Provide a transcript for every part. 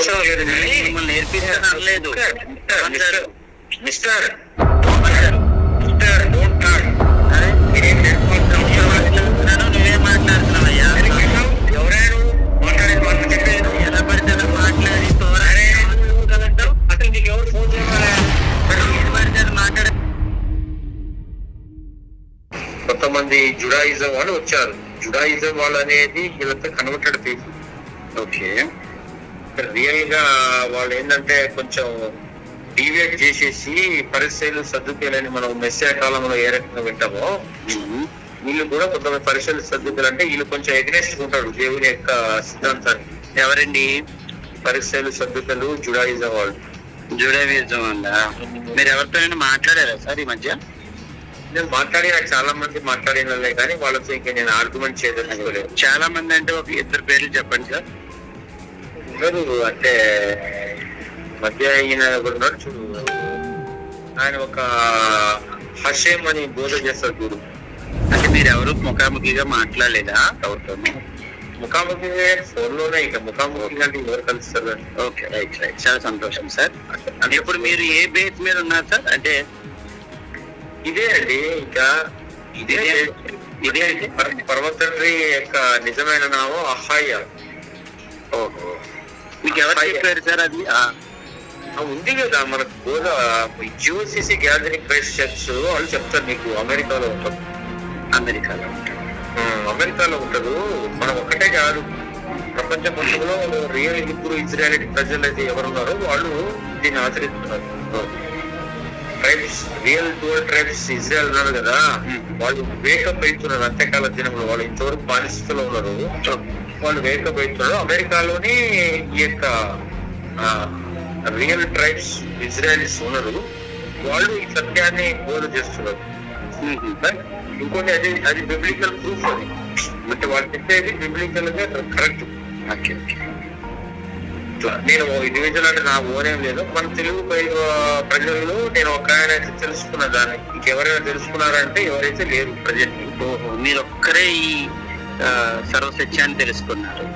మిమ్మల్ని నేర్పిస్తాను అనలేదు మిస్టర్ మిస్టర్ డోంట్ టాక్ మీరేం నేర్చుకోవాల్సిన అవసరం లేదు. నన్ను నువ్వే మాట్లాడుతున్నావయ్యా? ఎవరైనా మాట్లాడేది మాట చెప్పేది. ఎలా పడితే అలా మాట్లాడి అసలు నీకు ఎవరు ఫోన్ చేయమని ఏది పడితే అది మాట్లాడ. కొంతమంది జుడాయిజం వాళ్ళు వచ్చారు. జుడాయిజం వాళ్ళు అనేది వీళ్ళంతా కన్వర్టెడ్ పీపుల్ ఓకే. రియల్గా వాళ్ళు ఏంటంటే కొంచెం డివేట్ చేసేసి పరిస్థితులు సర్దుకోలేని మనం మెస్సే కాలంలో ఏ రకంగా వింటామో వీళ్ళు కూడా కొంతమంది పరిస్థితులు సర్దుకోలు అంటే వీళ్ళు కొంచెం ఎగ్నెస్ట్ ఉంటాడు దేవుని యొక్క సిద్ధాంతానికి ఎవరండి? పరిస్థితులు సర్దుకలు జుడాయిజం వాళ్ళు. జుడేవిజం ఉందా మీరు ఎవరితోనైనా మాట్లాడారా సార్ ఈ మధ్య? నేను మాట్లాడి నాకు చాలా మంది మాట్లాడినలే కానీ వాళ్ళతో ఇంకా నేను ఆర్గ్యుమెంట్ చేయదలుచుకోలేదు. చాలా మంది అంటే ఒక ఇద్దరు పేర్లు చెప్పండి సార్. ఉన్నారు అంటే మధ్య ఈయన ఉన్నాడు చూడు. ఆయన ఒక హషేం అని బోధ చేస్తారు చూడు. అంటే మీరు ఎవరు ముఖాముఖిగా మాట్లాడలేదా? ఎవరితోనూ ముఖాముఖి ఫోన్లోనే ఇక ముఖాముఖి అంటే ఎవరు కలుస్తారు. Okay right right. చాలా సంతోషం సార్. అంటే ఇప్పుడు మీరు ఏ బేస్ మీద ఉన్నారు సార్? అంటే ఇదే అండి ఇంకా ఇదే ఇదే- అండి? పర- పర్వతండ్రి యొక్క నిజమైన నామం అహాయ ఓహో. మీకు ఎవరు చెప్పారు సార్ అది? ఉంది కదా మనకు బోధ జియోసిసి గ్యాదరింగ్ క్రైస్ట్ చర్చ్ వాళ్ళు చెప్తారు నీకు అమెరికాలో ఉంటుంది అమెరికాలో ఉంటారు. ఆ, అమెరికాలో ఉంటదు మనం ఒక్కటే కాదు. ప్రపంచ మొత్తంలో రియల్ హిబ్రూ ఇజ్రాయలీ ప్రజలు అయితే ఎవరున్నారో వాళ్ళు దీన్ని ఆచరిస్తున్నారు. Tribes real tour tribes Israel ఉన్నారు కదా. వాళ్ళు వేకప్ అవుతున్నారు అంత్యకాల దినంలో వాళ్ళు ఇంతవరకు బానిసలో ఉన్నారు. వాళ్ళు అవుతున్నారు అమెరికాలోని ఈ యొక్క రియల్ ట్రైబ్స్ ఇజ్రాయలీస్ ఉన్నారు. వాళ్ళు ఈ సత్యాన్ని బోధ చేస్తున్నారు? ఇంకోటి అది అది బిబ్లికల్ ప్రూఫ్ అది. అంటే వాళ్ళు చెప్పేది బిబ్లికల్గా కరెక్ట్ నేను ఇండివిజువల్ అంటే నా ఓనేం లేదు. మన తెలుగు ప్రజలు నేను ఒక ఆయన అయితే తెలుసుకున్న దాన్ని. ఇంకెవరైనా తెలుసుకున్నారంటే ఎవరైతే లేరు ప్రజెంట్. మీరు ఒక్కరే ఈ సర్వసత్యాన్ని తెలుసుకున్నారు.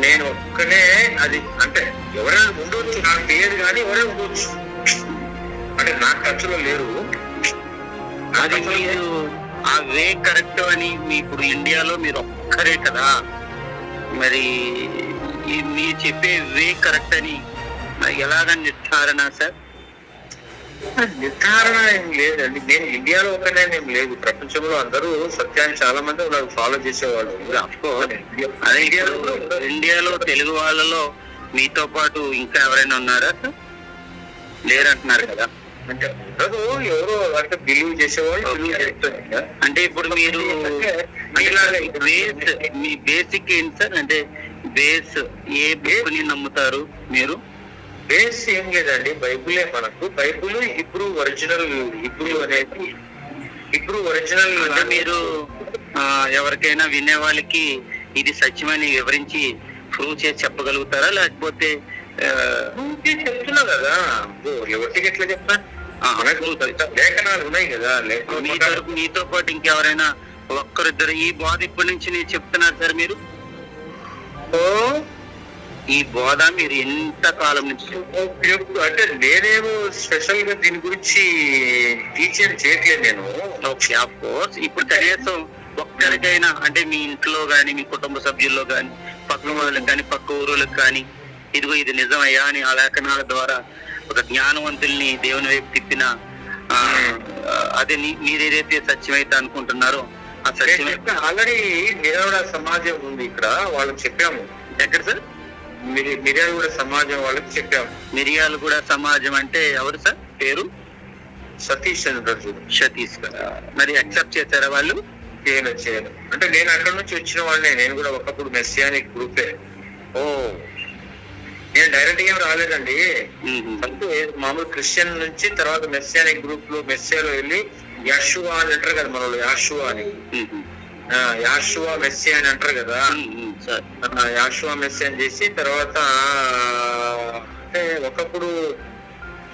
నేను ఒక్కనే అది అంటే ఎవరైనా ఉండొచ్చు నాకు తెలియదు కానీ ఎవరైనా ఉండొచ్చు అంటే నా ఖర్చులో లేరు. అది మీరు ఆ వే కరెక్ట్ అని మీ ఇప్పుడు ఇండియాలో మీరు ఒక్కరే కదా. మరి మీరు చెప్పే వే కరెక్ట్ అని మరి ఎలాగ నిర్ధారణ సార్? నిర్ధారణ ఏం లేదండి. నేను ఇండియాలో ఒకనే ఏం లేదు. ప్రపంచంలో అందరూ సత్యాన్ని చాలా మంది ఉన్నారు. ఫాలో చేసేవాళ్ళు ఇండియాలో తెలుగు వాళ్ళలో మీతో పాటు ఇంకా ఎవరైనా ఉన్నారా లేరంటున్నారు కదా. అంటే ఉండదు ఎవరో అంటే బిలీవ్ చేసేవాళ్ళు బిలీవ్ చేస్తారు అంటే ఇప్పుడు మీరు బేస్ మీ బేసిక్ ఏంటి సార్? అంటే బేస్ ఏ బుక్ని నమ్ముతారు మీరు? బేస్ ఏం లేదండి. బైబులే మనకు. బైబుల్ హిబ్రూ ఒరిజినల్ హిబ్రూ అనేది హిబ్రూ ఒరిజినల్ అంటే మీరు ఎవరికైనా వినే వాళ్ళకి ఇది సత్యమని వివరించి ప్రూవ్ చేసి చెప్పగలుగుతారా? లేకపోతే చెప్తున్నా కదా. ఓ, ఎవరికి ఎట్లా చెప్తా లేఖనాలు ఉన్నాయి కదా. మీ తరపు మీతో పాటు ఇంకెవరైనా ఒక్కరిద్దరు ఈ బోధ ఇప్పటి నుంచి నేను చెప్తున్నారు సార్ మీరు? ఈ బోధ మీరు ఎంత కాలం నుంచి అంటే నేనేమో స్పెషల్గా దీని గురించి టీచర్ చేయట్లేదు నేను. ఓకే ఆఫ్ కోర్స్ ఇప్పుడు కనీసం ఒక్కరికైనా అంటే మీ ఇంట్లో గాని మీ కుటుంబ సభ్యుల్లో గాని పక్కన వాళ్ళకి కానీ పక్క ఊరులకు కానీ ఇదిగో ఇది నిజమయ్యా అని ఆ లేఖనాల ద్వారా ఒక జ్ఞానవంతుల్ని దేవుని వైపు తిప్పిన అదే మీరేదైతే సత్యమైతే అనుకుంటున్నారో ఆ సత్యమే ఆల్రెడీ నిరవడ సమాజం ఉంది ఇక్కడ వాళ్ళకి చెప్పాము. ఎక్కడ సార్? మిరి- మిర్యాలగూడ సమాజం వాళ్ళకి చెప్పాము మిరియాలు కూడా సమాజం అంటే ఎవరు సార్? పేరు? సతీష్ చూడు సతీష్ గారు. మరి యాక్సెప్ట్ చేశారా వాళ్ళు? చేయను చేయను అంటే నేను అక్కడ నుంచి వచ్చిన వాళ్ళనే నేను కూడా ఒకప్పుడు మెస్సియానిక్ గ్రూపే ఓ. నేను డైరెక్ట్గా ఏం రాలేదండి. ఫస్ట్ మామూలు క్రిస్టియన్ నుంచి తర్వాత మెస్సియానిక్ గ్రూప్లో మెస్సియాలో వెళ్ళి యాషువా అని అంటారు కదా మన యాషువా అని. యాషువా మెస్సియా అని అంటారు కదా. యాషువా మెస్సియా అని చేసి తర్వాత అంటే ఒకప్పుడు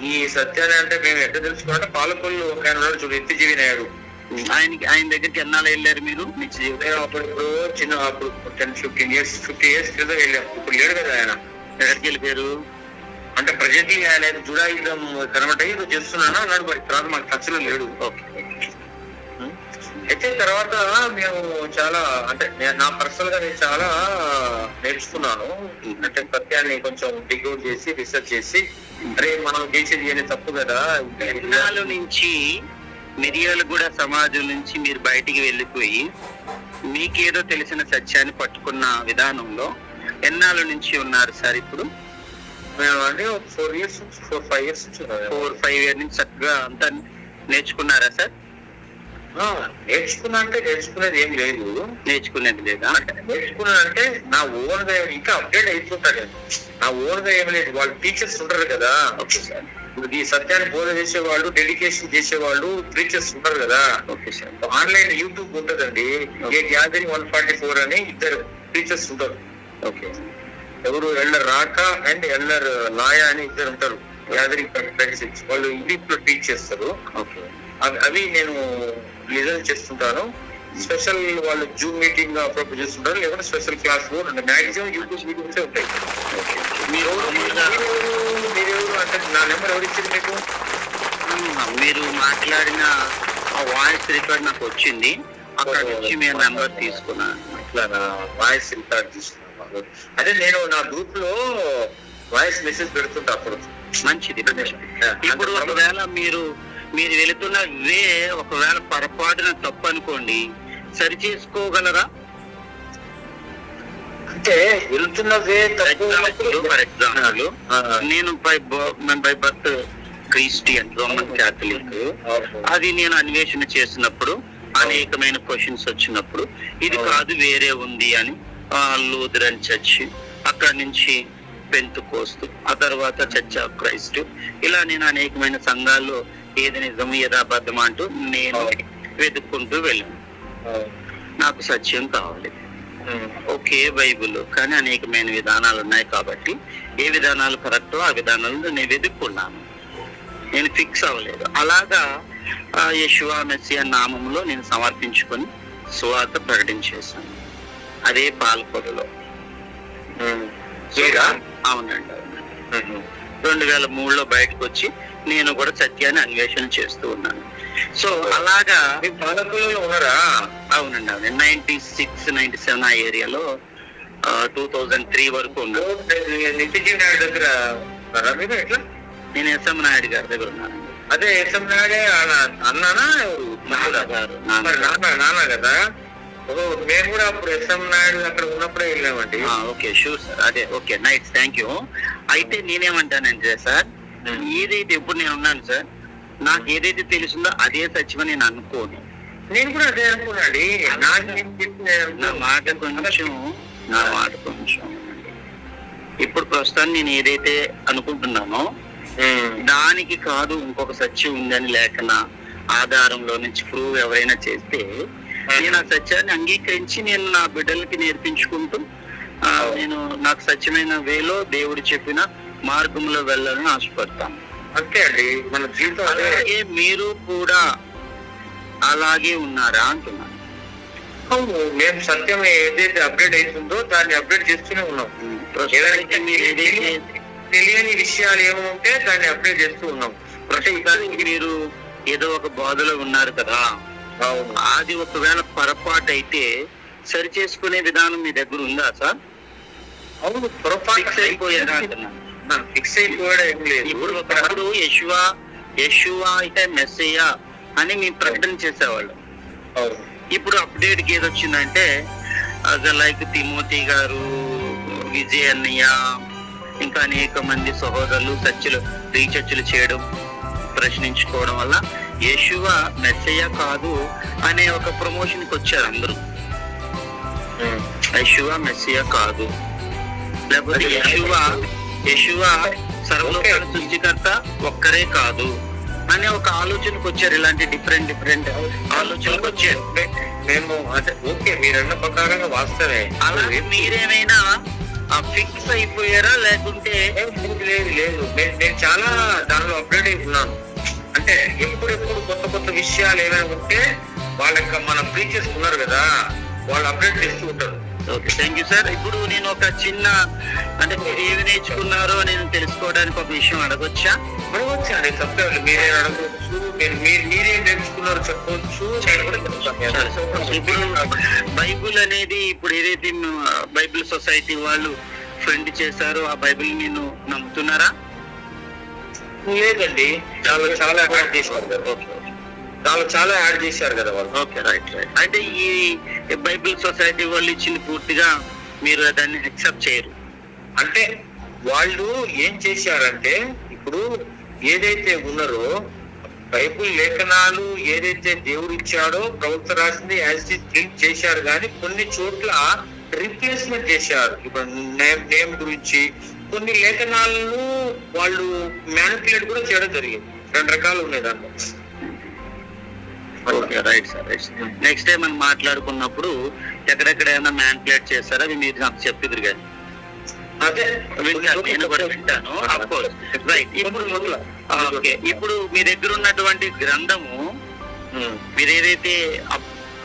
ఈ సత్యాన్ని అంటే మేము ఎట్లా తెలుసుకున్నాం పాలకొల్లు ఒక ఆయన ఉన్నాడు చూడు ఎత్తిజీవి నాయుడు. ఆయనకి ఆయన దగ్గరికి ఎన్నాళ్ళు వెళ్ళారు మీరు? నేను అప్పుడు ఇప్పుడు చిన్న అప్పుడు ten fifteen years fifty years క్రితం వెళ్ళాం. ఇప్పుడు లేడు కదా ఆయన. ఎక్కడికి వెళ్ళిపోయారు? అంటే ప్రజెంట్లీ ఆయన జుడాయిజం ఏదో చేస్తున్నాను అన్నాడు మరి. తర్వాత మాకు టచ్లో లేడు. ఓకే. అయితే తర్వాత మేము చాలా అంటే నేను నా పర్సనల్గా నేను చాలా నేర్చుకున్నాను. అంటే సత్యాన్ని కొంచెం డిగ్అవుట్ చేసి రీసెర్చ్ చేసి అరే మనం చేసేది ఏది తప్పు కదా? ఎన్నాళ్ళ నుంచి మిరియాలగూడ సమాజం నుంచి మీరు బయటికి వెళ్ళిపోయి మీకేదో తెలిసిన సత్యాన్ని పట్టుకున్న విధానంలో ఎన్నాళ్ళ నుంచి ఉన్నారు సార్ ఇప్పుడు? మేము అంటే four years four five years. Four five year నుంచి చక్కగా అంతా నేర్చుకున్నారా సార్? నేర్చుకున్నా అంటే నేర్చుకునేది ఏం లేదు. నేర్చుకునేది లేదా? నేర్చుకున్నా అంటే నా ఓన్గా ఇంకా అప్డేట్ అయిపోతాడు. నేను. నా ఓన్గా ఏం లేదు. వాళ్ళు టీచర్స్ ఉంటారు కదా. Okay sir. ఇప్పుడు ఈ సత్యాన్ని బోధ చేసేవాళ్ళు డెడికేషన్ చేసేవాళ్ళు టీచర్స్ ఉంటారు కదా. ఆన్లైన్ యూట్యూబ్ ఉంటదండి. ఏ గ్యాదరింగ్ వన్ ఫార్టీ ఫోర్ అని ఇద్దరు టీచర్స్ ఉంటారు. ఓకే. ఎవరు ఎల్లర్ రాక అండ్ ఎల్లర్ లాయ అని ఇద్దరు ఉంటారు. Gathering friends. వాళ్ళు ఇంగ్లీష్లో టీచ్ చేస్తారు అవి నేను లిజన్ చేస్తుంటాను. స్పెషల్ వాళ్ళు జూమ్ మీటింగ్ అప్పుడప్పుడు చేస్తుంటారు. లేకుంటే special class maximum YouTube videos ఉంటాయి. మీరెవరు మీరెవరు అంటే నా నెంబర్ ఎవరు ఇచ్చింది మీకు? మీరు మాట్లాడిన ఆ వాయిస్ రికార్డ్ నాకు వచ్చింది. అక్కడ నుంచి మేము నెంబర్ తీసుకున్నాను. ఇట్లా నా వాయిస్ రికార్డ్ తీసుకున్నాను అదే నేను నా గ్రూప్లో వాయిస్ మెసేజ్ పెడుతుంటా అప్పుడు. మంచిది ఇప్పుడు ఒకవేళ మీరు మీరు వెళుతున్న వే ఒకవేళ పొరపాటున తప్పు అనుకోండి సరి చేసుకోగలరా? అంటే వెళ్తున్నవే తప్పు ఫర్ ఎగ్జాంపుల్ నేను by by birth Christian Roman Catholic. అది నేను అన్వేషణ చేసినప్పుడు అనేకమైన క్వశ్చన్స్ వచ్చినప్పుడు ఇది కాదు వేరే ఉంది అని ఆ, లూథరన్ చర్చ్ అక్కడ నుంచి పెంతు కోస్తు ఆ తర్వాత చర్చ్ ఆఫ్ క్రైస్ట్ ఇలా నేను అనేకమైన సంఘాల్లో ఏది నిజం ఏది అబద్ధం అంటూ నేను వెతుక్కుంటూ వెళ్ళాను. నాకు సత్యం కావాలి. ఒకే బైబిల్ కానీ అనేకమైన విధానాలు ఉన్నాయి కాబట్టి ఏ విధానాలు కరెక్టో ఆ విధానాలు నేను వెతుక్కున్నాను. నేను ఫిక్స్ అవ్వలేదు. అలాగా ఆ, యెషువా మెస్సియా నామంలో నేను సమర్పించుకొని సువార్త ప్రకటించేశాను. అదే పాల్కొడలో? అవునండి. రెండు వేల మూడులో బయటకు వచ్చి నేను కూడా సత్యాన్ని అన్వేషణ చేస్తూ ఉన్నాను. సో అలాగా పాలకులలో ఉన్నారా? అవునండి అవునండి నైన్టీ సిక్స్ నైన్టీ సెవెన్ ఆ ఏరియాలో టూ థౌజండ్ త్రీ వరకు ఉన్నాను. నిత్యజీవి నాయుడు దగ్గర ఉన్నారా మీరు ఎట్లా? నేను ఎస్ఎం నాయుడు గారి దగ్గర ఉన్నాను అదే ఎస్ఎం నాయుడే అన్న- అన్నానా? ఎవరు నాన్న గారు మరి నాన్న నాన్న నాన్న కదా? ఓ మేము కూడా అప్పుడు ఎస్ఎం నాయుడు అక్కడ ఉన్నప్పుడే వెళ్ళామండి. ఓకే షూర్ సార్ అదే ఓకే నైట్ థ్యాంక్ యూ అయితే నేనేమంటానంటే సార్ ఏదైతే ఇప్పుడు నేను ఉన్నాను సార్ నాకు ఏదైతే తెలిసిందో అదే సత్యమని నేను అనుకోను. నేను కూడా అదే అనుకున్నాండి నా. మాట కొంచెం నా మాట కొంచెం. ఇప్పుడు ప్రస్తుతాన్ని నేను ఏదైతే అనుకుంటున్నానో. దానికి కాదు ఇంకొక సత్యం ఉందని లేఖన ఆధారంలో నుంచి ప్రూవ్ ఎవరైనా చేస్తే నేను ఆ సత్యాన్ని అంగీకరించి నేను నా బిడ్డలకి నేర్పించుకుంటూ నేను నాకు సత్యమైన వేలో దేవుడు చెప్పిన మార్గంలో వెళ్ళాలని ఆశపడతాను అంతే అండి. మన జీవితం అలాగే మీరు కూడా అలాగే ఉన్నారా అంటున్నాను. అవును మేము సత్యం ఏదైతే అప్డేట్ అవుతుందో దాన్ని అప్డేట్ చేస్తూనే ఉన్నాం. తెలియని విషయాలు ఏముంటే దాన్ని అప్డేట్ చేస్తూ ఉన్నాం. మీరు ఏదో ఒక బాధలో ఉన్నారు కదా. అది ఒకవేళ పొరపాటు అయితే సరి చేసుకునే విధానం మీ దగ్గర ఉందా సార్? అవును పొరపాటు ఫిక్స్ అయిపోయారా అంటున్నాను. ఫిక్స్ అయిపోయాడు ఏం లేదు ఇప్పుడు ఒకప్పుడు యశువా యశువా అయితే మెస్సయ్య అని మేము ప్రకటన చేసేవాళ్ళు. ఇప్పుడు అప్డేట్ ఏది వచ్చిందంటే లైక్ తిమోతి గారు విజయ్ అన్నయ్య ఇంకా అనేక మంది సహోదరులు చర్చలు రీచర్చలు చేయడం ప్రశ్నించుకోవడం వల్ల యశువ మెస్సయ్య కాదు అనే ఒక ప్రమోషన్కి వచ్చారు అందరూ. యశువ మెస్సియా కాదు. లేకపోతే యశువ యశువ సర్వలోకాల సృష్టికర్త ఒక్కరే కాదు అనే ఒక ఆలోచనకు వచ్చారు. ఇలాంటి డిఫరెంట్ డిఫరెంట్ ఆలోచనకు వచ్చారు. మేము అంటే ఓకే మీరన్న ప్రకారంగా వాస్తవే. అలాగే మీరేమైనా ఫిక్స్ అయిపోయారా? లేకుంటే లేదు, లేదు నేను చాలా దానిలో అప్డేట్ అయి ఉన్నాను. అంటే ఎప్పుడెప్పుడు కొత్త కొత్త విషయాలు ఏమైనా ఉంటే వాళ్ళ యొక్క మన ప్రీచర్స్ ఉన్నారు కదా వాళ్ళు అప్డేట్ చేస్తూ ఉంటారు. ఓకే థ్యాంక్ యూ సార్ ఇప్పుడు నేను ఒక చిన్న అంటే మీరు ఏమి నేర్చుకున్నారో నేను తెలుసుకోవడానికి ఒక విషయం అడగొచ్చా? అడగొచ్చండి తప్పేవాళ్ళు మీరే అడగవచ్చు మీరు మీరు మీరేం నేర్చుకున్నారో చెప్పవచ్చు. ఇప్పుడు బైబుల్ అనేది ఇప్పుడు ఏదైతే బైబిల్ సొసైటీ వాళ్ళు ఫ్రెండ్ చేశారో ఆ బైబిల్ నేను నమ్ముతున్నారా? లేదండి చాలా చాలా యాడ్ కదా చాలా చాలా యాడ్ చేశారు కదా వాళ్ళు. ఓకే రైట్ రైట్ అంటే ఈ బైబిల్ సొసైటీ వాళ్ళు ఇచ్చింది పూర్తిగా మీరు దాన్ని యాక్సెప్ట్ చేయరు. అంటే వాళ్ళు ఏం చేశారంటే ఇప్పుడు ఏదైతే ఉన్నారో బైబిల్ లేఖనాలు ఏదైతే దేవుడు ఇచ్చాడో ప్రవక్త రాసింది యాజ్ ప్రింట్ చేశారు కానీ కొన్ని చోట్ల రీప్లేస్మెంట్ చేశారు. ఇప్పుడు నేమ్ నేమ్ గురించి కొన్ని లేఖనాలను వాళ్ళు మ్యానిపులేట్ కూడా చేయడం జరిగింది. రెండు రకాలు ఉన్నాయి దాంట్లో. Okay right sir right next time మనం మాట్లాడుకున్నప్పుడు ఎక్కడెక్కడ ఏమైనా మ్యాన్పులేట్ చేస్తారో అవి మీరు నాకు చెప్పిద్దరు కానీ రైట్ ఇప్పుడు ఓకే ఇప్పుడు మీ దగ్గర ఉన్నటువంటి గ్రంథము ఉమ్. మీరు ఏదైతే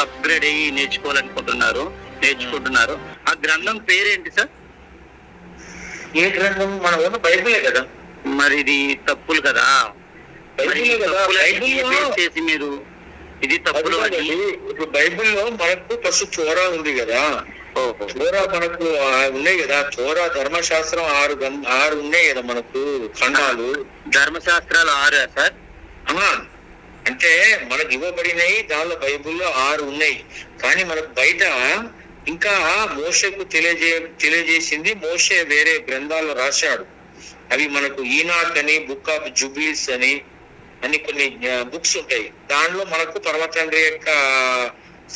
అప్గ్రేడ్ అయ్యి నేర్చుకోవాలనుకుంటున్నారో నేర్చుకుంటున్నారో ఆ గ్రంథం పేరేంటి సార్ ఏ గ్రంథం? మన ఉన్న బైబిలే కదా. మరి ఇది తప్పులు కదా. బైబిలే చేసి మీరు ఇది తప్పులు అని. ఇప్పుడు బైబిల్లో మనకు ఫస్ట్ చోరా ఉంది కదా. చోరా మనకు ఉన్నాయి కదా. చోరా ధర్మశాస్త్రం ఆరు ఆరు ఉన్నాయి కదా మనకు ఖండాలు. ధర్మశాస్త్రాలు ఆరా సార్. అంటే మనకు ఇవ్వబడినవి దానిలో బైబిల్లో ఆరు ఉన్నాయి. కానీ మనకు బయట ఇంకా మోషకు తెలియజే తెలియజేసింది మోషే వేరే గ్రంథాల్లో రాశాడు. అవి మనకు ఈనాక్ అని బుక్ ఆఫ్ జుబ్లీస్ అని అని కొన్ని బుక్స్ ఉంటాయి. దానిలో మనకు పరమ తండ్రి యొక్క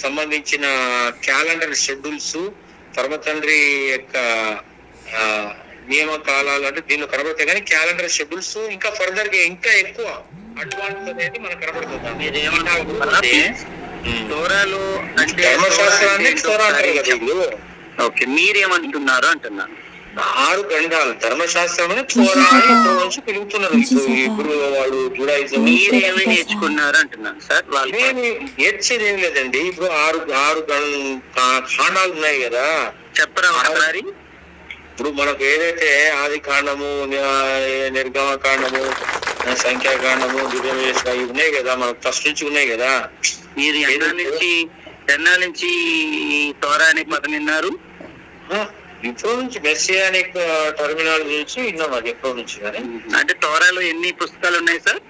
సంబంధించిన క్యాలెండర్ షెడ్యూల్స్ పరమ తండ్రి యొక్క నియమకాలాలు అంటే దీనిలో కనబడతాయి కానీ క్యాలెండర్ షెడ్యూల్స్ ఇంకా ఫర్దర్గా ఇంకా ఎక్కువ అడ్వాన్స్ అనేది మనకు కనబడుతుంది. ధర్మశాస్త్రాన్ని. ఓకే మీరేమంటున్నారు అంటున్నాను. ఆరు గ్రంథాలు ధర్మశాస్త్రం చోరా అని ఇప్పటి నుంచి పిలుపుతున్నారు ఇప్పుడు వాళ్ళు జుడాయిజం మీరేమి నేర్చుకున్నారు అంటున్నాను సార్ వాళ్ళు నేర్చేది ఏం లేదండి. ఇప్పుడు ఆరు ఆరు గం- కా- ఖాండాలు ఉన్నాయి కదా. చెప్పరా ఒకసారి? ఇప్పుడు మనకు ఏదైతే ఆది కాండము నిర్గమ కాండము సంఖ్యాకాండము ఇవి ఉన్నాయి కదా మనకు ఫస్ట్ నుంచి ఉన్నాయి కదా. మీరు ఎన్నా నుంచి ఎన్నా నుంచి ఈ తోరా ఇప్పుడు నుంచి మెస్సియానిక్ టర్మినాల్ నుంచి విన్నాం అది ఎప్పటి నుంచి కానీ. అంటే తోరాలో ఎన్ని పుస్తకాలు ఉన్నాయి సార్?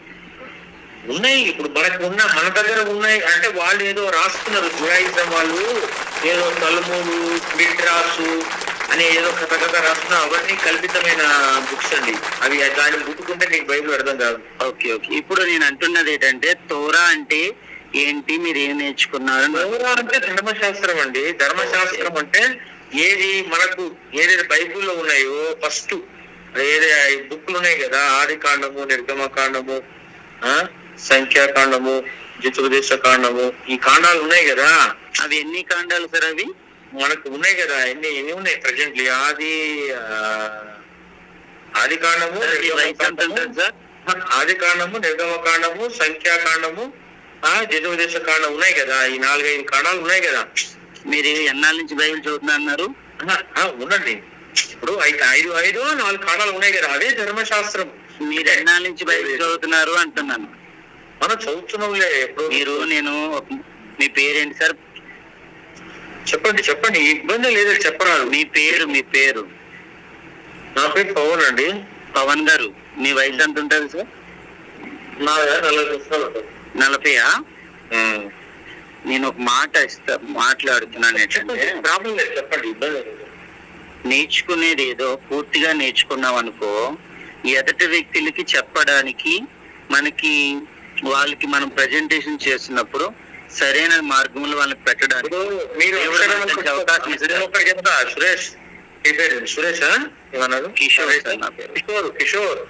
ఉన్నాయి. ఇప్పుడు మనకు ఉన్న మన దగ్గర ఉన్నాయి. అంటే వాళ్ళు ఏదో రాస్తున్నారు. జుడాయిజం వాళ్ళు ఏదో తలుమూలు మిట్రాసు అని ఏదో కథ కథ రాస్తున్నారు. అవన్నీ కల్పితమైన బుక్స్ అండి. అవి దాన్ని ముట్టుకుంటే నీకు బైబిల్ అర్థం కాదు. Okay okay. ఇప్పుడు నేను అంటున్నది ఏంటంటే తోరా అంటే ఏంటి? మీరు ఏం నేర్చుకున్నారు? తోరా అంటే ధర్మశాస్త్రం అండి. ధర్మశాస్త్రం అంటే ఏది మనకు ఏదైతే బైబిల్లో ఉన్నాయో ఫస్ట్ ఏదే బుక్లు ఉన్నాయి కదా ఆది కాండము నిర్గమ కాండము ఆ సంఖ్యాకాండము జితుపదేశ కాండము ఈ కాండాలు ఉన్నాయి కదా. అవి ఎన్ని కాండాలు సార్ అవి? మనకు ఉన్నాయి కదా ఎన్ని ఎన్ని ఉన్నాయి ప్రజెంట్లీ ఆది ఆది కాండము ఆది కాండము నిర్గమ కాండము సంఖ్యాకాండము ఆ జితుపదేశ కాండం ఉన్నాయి కదా. ఈ నాలుగైదు కాండాలు ఉన్నాయి కదా. మీరు ఎన్నాళ్ళ నుంచి బైబిల్ చదువుతున్నా అన్నారు? ఉండండి. ఇప్పుడు ఐదు ఐదు ఐదు నాలుగు కాండాలు ఉన్నాయి కదా అదే ధర్మశాస్త్రం. మీరు ఎన్నాళ్ళ నుంచి బైబిల్ చదువుతున్నారు అంటున్నాను. మనం చదువుతున్నాంలే ఎప్పుడు? మీరు నేను మీ పేరేంటి సార్? చెప్పండి చెప్పండి. ఇబ్బంది లేదని చెప్పరాదు. మీ పేరు మీ పేరు. నా పేరు పవన్ అండి. పవన్ గారు మీ వయసు ఎంత ఉంటుంది సార్? నా నలభై ఉంటుంది. నలభైయా. నేను ఒక మాట ఇస్తా మాట్లాడుతున్నాను ఏంటంటే ప్రాబ్లం లేదు చెప్పండి ఇబ్బంది నేర్చుకునేది ఏదో పూర్తిగా నేర్చుకున్నాం అనుకో ఎదటి వ్యక్తులకి చెప్పడానికి మనకి వాళ్ళకి మనం ప్రజెంటేషన్ చేస్తున్నప్పుడు సరైన మార్గంలో వాళ్ళని పెట్టడానికి మీరు చెప్తా. సురేష్. సురేష్ ఏమన్నారు. కిషోర్ కిషోర్.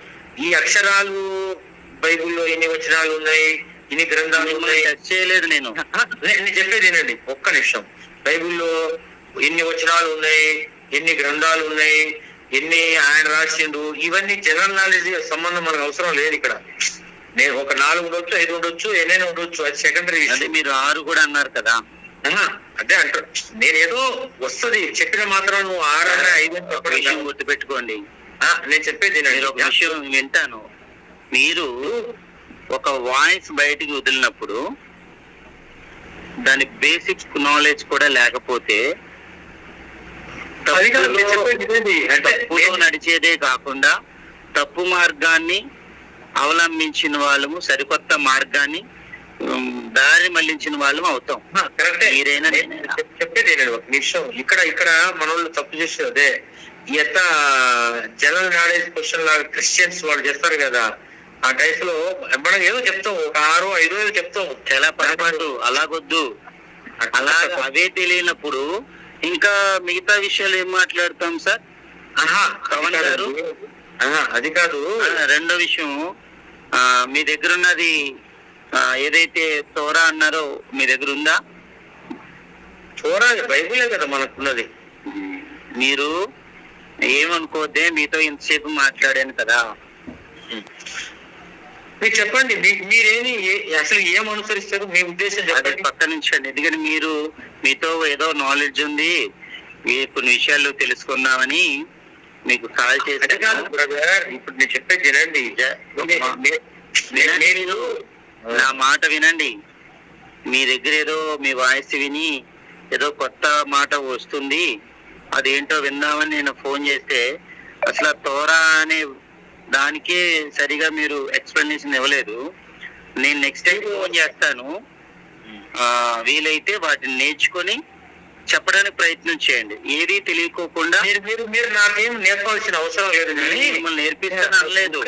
ఈ అక్షరాలు బైబిల్లో ఎన్ని వచనాలు ఉన్నాయి? ఎన్ని గ్రంథాలు టచ్ చేయలేదు నేను. నేను నేను చెప్పేది వినండి ఒక్క నిమిషం. బైబిల్లో ఎన్ని వచనాలు ఉన్నాయి ఎన్ని గ్రంథాలు ఉన్నాయి ఎన్ని ఆయన రాసిండు ఇవన్నీ జనరల్ నాలెడ్జ్ సంబంధం మనకు అవసరం లేదు ఇక్కడ. నేను ఒక నాలుగు ఉండొచ్చు ఐదు ఉండొచ్చు ఎన్నైనా ఉండొచ్చు అది సెకండరీ అదే మీరు ఆరు కూడా అన్నారు కదా. అదే అంట నేనేదో వస్తది చెప్పిన మాత్రం నువ్వు ఐదు అని ఒక చెప్పడం విషయం. గుర్తుపెట్టుకోండి. ఆ, నేను చెప్పేది మీరు ఒక విషయం వింటాను. మీరు ఒక వాయిస్ బయటికి వదిలినప్పుడు దాని బేసిక్ నాలెడ్జ్ కూడా లేకపోతే తప్పులో- నడిచేదే కాకుండా తప్పు మార్గాన్ని అవలంబించిన వాళ్ళము సరికొత్త మార్గాన్ని దారి మళ్ళించిన వాళ్ళము అవుతాం. మీరైనా చెప్పేది ఒక నిమిషం. ఇక్కడ ఇక్కడ మన వాళ్ళు తప్పు చేసేది అదే. ఎంత జనరల్ నాలెడ్జ్ క్వశ్చన్ లాగా క్రిస్టియన్స్ వాళ్ళు చేస్తారు కదా ఆ టైప్లో మనం ఏదో చెప్తాం ఒక ఆరు ఐదు ఏదో చెప్తాం చాలా పొరపాటు అలాగొద్దు. అలా అవే తెలియనప్పుడు ఇంకా మిగతా విషయాలు ఏం మాట్లాడతాం సార్? ఆహా, పవన్ అది గారు? అది కాదు. రెండో విషయం మీ దగ్గర ఉన్నది ఏదైతే తోరా అన్నారో మీ దగ్గర ఉందా? చూడాలి బైబులే కదా మనకున్నది. మీరు ఏమనుకోవద్దే మీతో ఇంతసేపు మాట్లాడాను కదా. మీరు చెప్పండి మీరేమి అసలు ఏం అనుసరిస్తారు? మీ ఉద్దేశం చెప్పండి. పక్క నుంచి అండి ఎందుకంటే మీరు మీతో ఏదో నాలెడ్జ్ ఉంది మీ కొన్ని విషయాలు తెలుసుకుందామని మీకు కాల్ చేసి బ్రదర్ ఇప్పుడు నేను చెప్పేది వినండి. మీరు- మీరు నా మాట వినండి. మీ దగ్గర ఏదో మీ వాయిస్ విని ఏదో కొత్త మాట వస్తుంది. అదేంటో విందామని నేను ఫోన్ చేస్తే అసలు తోరా అనే దానికే సరిగా మీరు ఎక్స్ప్లెనేషన్ ఇవ్వలేదు. నేను నెక్స్ట్ టైం ఫోన్ చేస్తాను. Hmm. వీలైతే వాటిని నేర్చుకొని చెప్పడానికి ప్రయత్నం చేయండి. ఏది తెలియకోకుండా మీరు మీరు నా మేము నేర్పాల్సిన అవసరం లేదు మిమ్మల్ని నేర్పిస్తాను అనలేదు